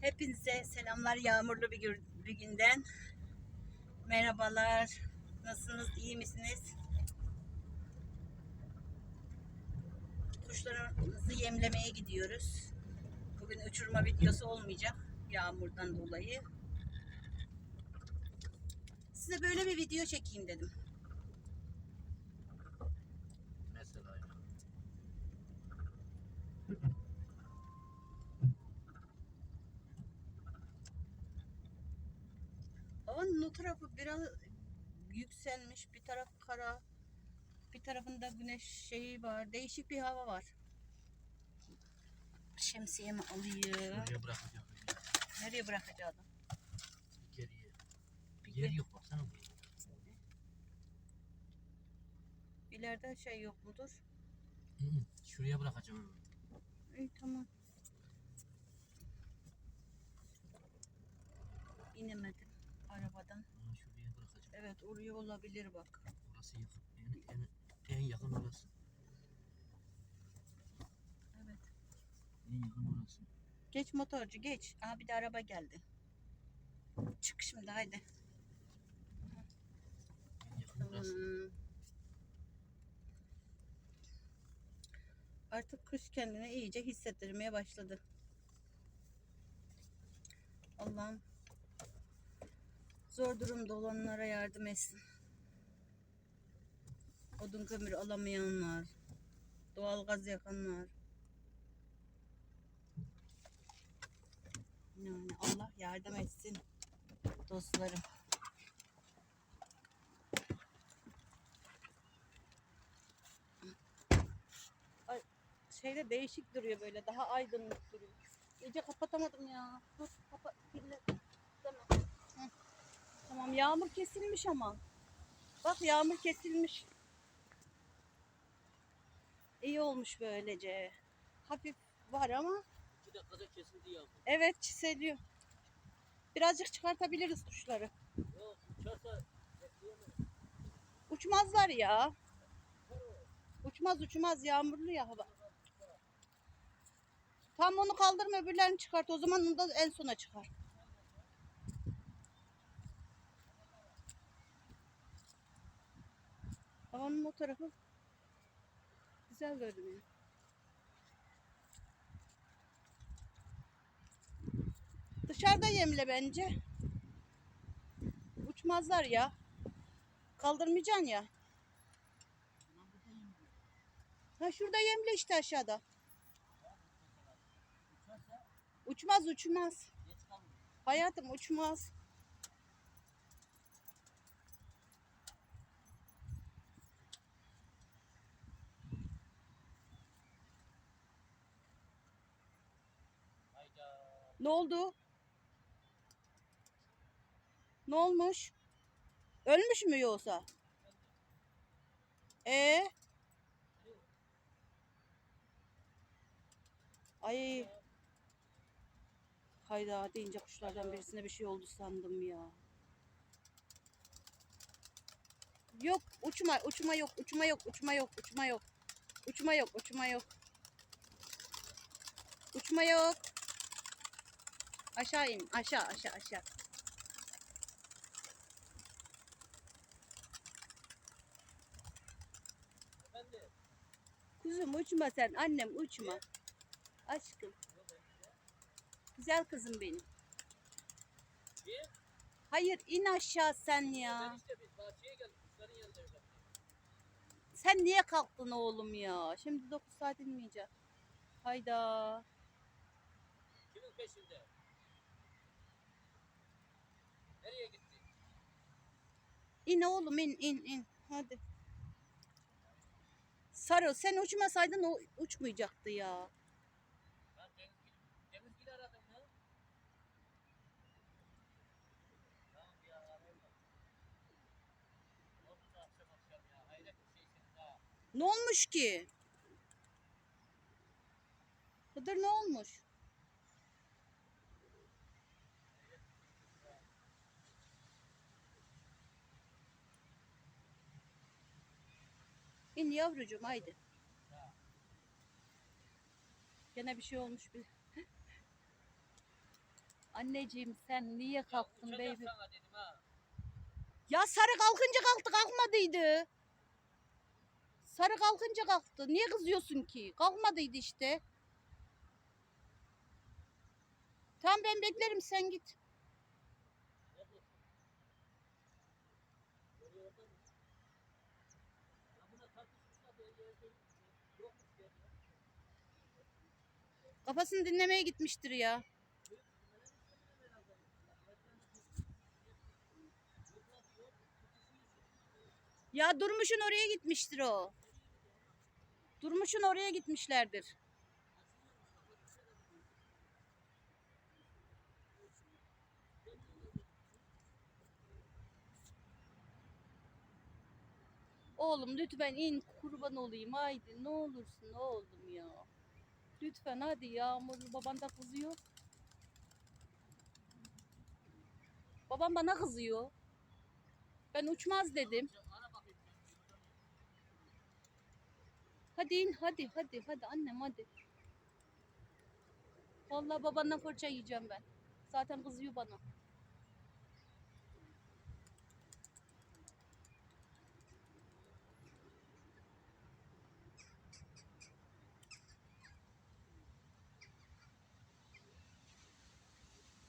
Hepinize selamlar yağmurlu bir, gür- bir günden. Merhabalar. Nasılsınız? iyi misiniz? Kuşlarımızı yemlemeye gidiyoruz. Bugün uçurma videosu olmayacak yağmurdan dolayı. Size böyle bir video çekeyim dedim. Mesela o tarafı biraz yükselmiş. Bir taraf kara. Bir tarafında güneş şeyi var. Değişik bir hava var. Şemsiyemi alayım. Şuraya bırakacağım. Nereye bırakacağım? Geriye. Bir yer yok baksana buraya. İleride şey yok mudur? Hı hı, Şuraya bırakacağım. İyi tamam. İnemedim arabadan. Hı, Şuraya bırakacağım. Evet oraya olabilir bak. Orası yakın. En, en, en yakın orası. Evet. En yakın orası. Geç motorcu geç. Aa bir de araba geldi. Çık şimdi haydi. En yakın orası. Hmm. Artık kış kendini iyice hissettirmeye başladı. Allah'ım zor durumda olanlara yardım etsin. Odun kömür alamayanlar, doğalgaz yakanlar. Yani Allah yardım etsin dostlarım. şeyde değişik duruyor böyle. Daha aydınlık duruyor. İyice kapatamadım ya. Dur kapat. kirli. Tamam. Yağmur kesilmiş ama. Bak yağmur kesilmiş. İyi olmuş böylece. Hafif var ama İki dakikada kesildi ya. evet çiseliyor. Birazcık çıkartabiliriz tuşları. Yok uçarsa. Uçmazlar ya. Uçmaz uçmaz yağmurlu ya hava. Tam onu kaldırma öbürlerini çıkart. O zaman onu da en sona çıkar. Havanın o tarafı güzel görünüyor. Dışarıda yemle bence. Uçmazlar ya. Kaldırmayacaksın ya. Ha şurada yemle işte aşağıda. Uçmaz uçmaz. Hayatım uçmaz. Ne oldu? Ne olmuş? Ölmüş mü yoksa? Ee? Ay. Hayda deyince kuşlardan birisine bir şey oldu sandım ya. Yok uçma uçma yok uçma yok uçma yok uçma yok. Uçma yok uçma yok. Uçma yok. Aşağı in aşağı aşağı aşağı. Kuzum uçma sen annem uçma. Aşkım. Güzel kızım benim. Hayır in aşağı sen ya. Sen niye kalktın oğlum ya? Şimdi 9 saat inmeyeceğim. Hayda. Kimin peşinde? Nereye gitti? İn oğlum in in in. Hadi. Sarı sen uçmasaydın o uçmayacaktı ya. Ben Cemilgil, Cemilgil'i aradım mı? Tamam ya arayayım. Ne oldu da akşam akşam ya? Hayret bir şeysin ha. Ne olmuş ki? Hıdır ne olmuş? İn yavrucuğum haydi. Gene bir şey olmuş bir. Anneciğim sen niye kalktın baby? Ya sarı kalkınca kalktı kalkmadıydı. Sarı kalkınca kalktı. Niye kızıyorsun ki? Kalkmadıydı işte. Tamam ben beklerim sen git. Ya buna tartışmışlar böyle yerde yokmuş ya. Kafasını dinlemeye gitmiştir ya. Ya Durmuş'un oraya gitmiştir o. Durmuş'un oraya gitmişlerdir. Oğlum lütfen in kurban olayım haydi ne olursun oğlum ya. Lütfen hadi Yağmur baban da kızıyor. Babam bana kızıyor. Ben uçmaz dedim. Hadi in hadi hadi hadi annem hadi. Vallahi babandan fırça yiyeceğim ben. Zaten kızıyor bana.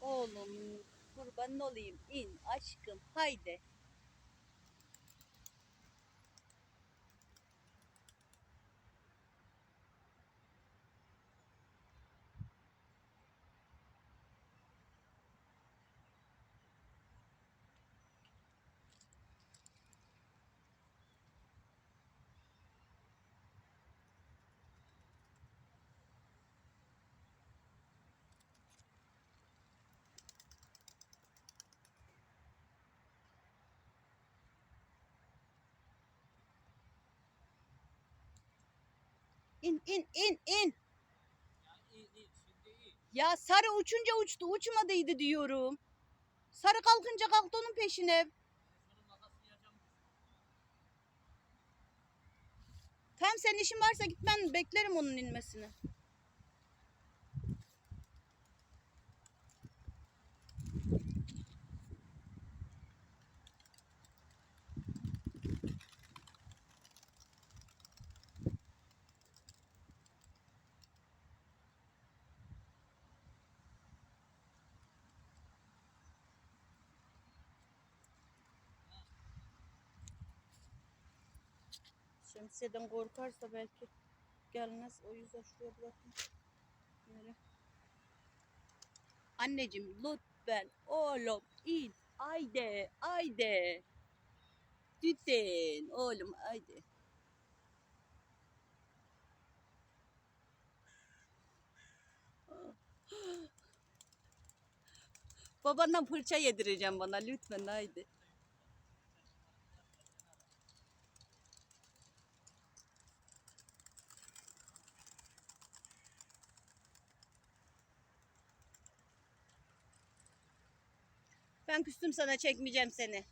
Oğlum kurban olayım in aşkım haydi. İn in in in. Ya sarı uçunca uçtu uçmadıydı diyorum. Sarı kalkınca kalktı onun peşine. Tamam senin işin varsa git ben beklerim onun inmesini. Şemsiyeden korkarsa belki gelmez. O yüzden şuraya bırakın. Böyle. Anneciğim lütfen oğlum in. Haydi haydi. Lütfen oğlum haydi. Babandan fırça yedireceğim bana lütfen haydi. Ben küstüm sana çekmeyeceğim seni.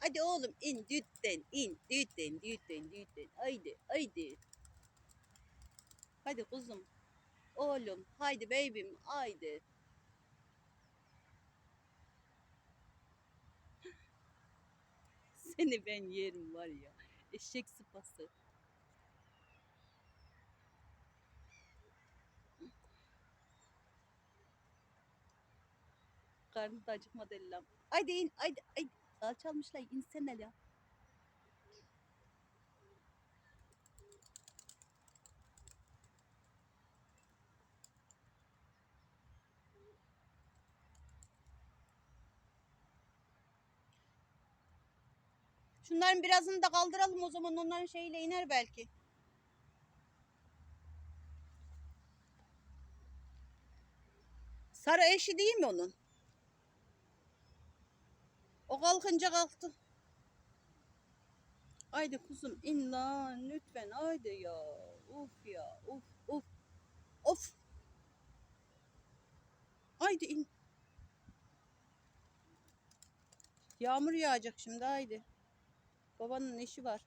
Hadi oğlum in lütfen in lütfen lütfen lütfen haydi haydi. Hadi kuzum. Oğlum haydi baby'm haydi. Seni ben yerim var ya. Eşek sıpası. Karnı da acıkmadı ellam. Haydi in, haydi, haydi. Alçalmışlar, insene ya. Şunların birazını da kaldıralım o zaman onların şeyiyle iner belki. Sarı eşi değil mi onun? O kalkınca kalktı. Haydi kuzum in lan lütfen haydi ya. Uf ya uf uf. Of. Haydi in. Yağmur yağacak şimdi haydi. Babanın işi var.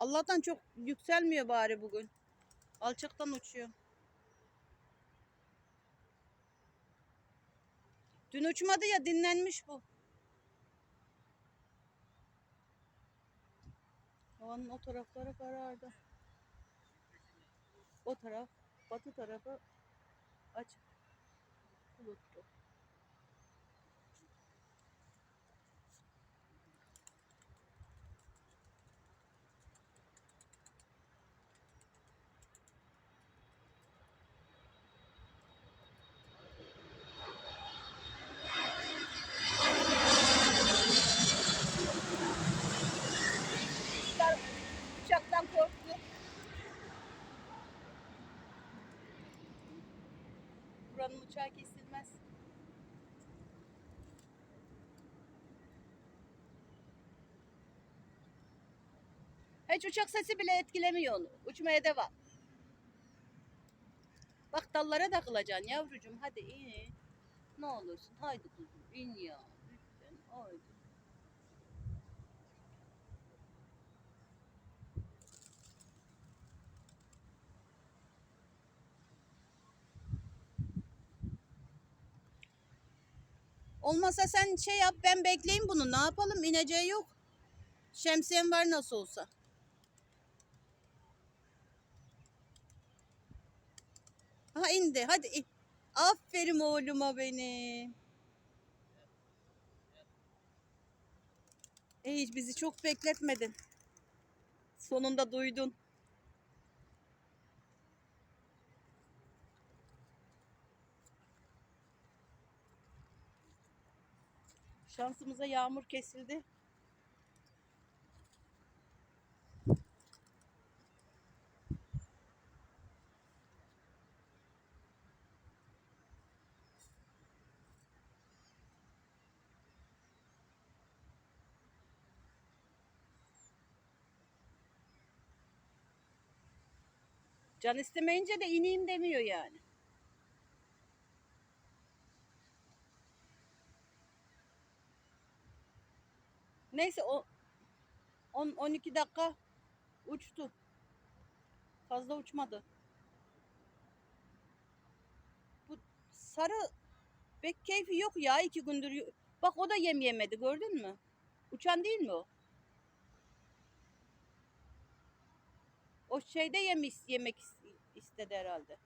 Allah'tan çok yükselmiyor bari bugün. Alçaktan uçuyor. Dün uçmadı ya dinlenmiş bu. Havanın o tarafları karardı. O taraf, batı tarafı açık. Bulutlu. Buranın uçağı kesilmez. Hiç uçak sesi bile etkilemiyor onu. Uçmaya devam. Bak dallara takılacaksın yavrucuğum. Hadi in. Ne olursun. Haydi kuzum in ya. Lütfen. Haydi. Olmasa sen şey yap ben bekleyeyim bunu. Ne yapalım? İneceği yok. Şemsiyen var nasıl olsa. Ha indi. Hadi in. Aferin oğluma benim. E, hiç bizi çok bekletmedin. Sonunda duydun. Şansımıza yağmur kesildi. Can istemeyince de ineyim demiyor yani. Neyse o 10 12 dakika uçtu. Fazla uçmadı. Bu sarı pek keyfi yok ya iki gündür. Bak o da yem yemedi gördün mü? Uçan değil mi o? O şeyde yem is- yemek is- istedi herhalde.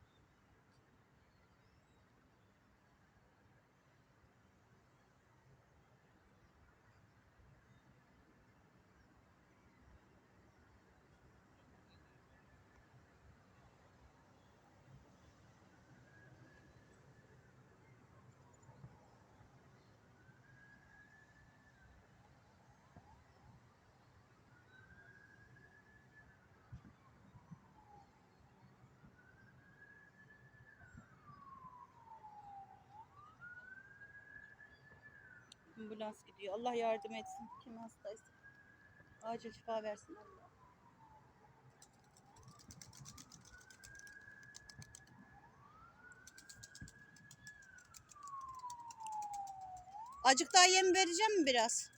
Ambulans gidiyor. Allah yardım etsin. Kim hastaysa. Acil şifa versin Allah. Acık daha yem vereceğim mi biraz?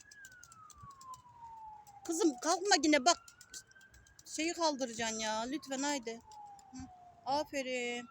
Kızım kalkma yine bak. Şeyi kaldıracaksın ya. Lütfen haydi. Hı. Aferin.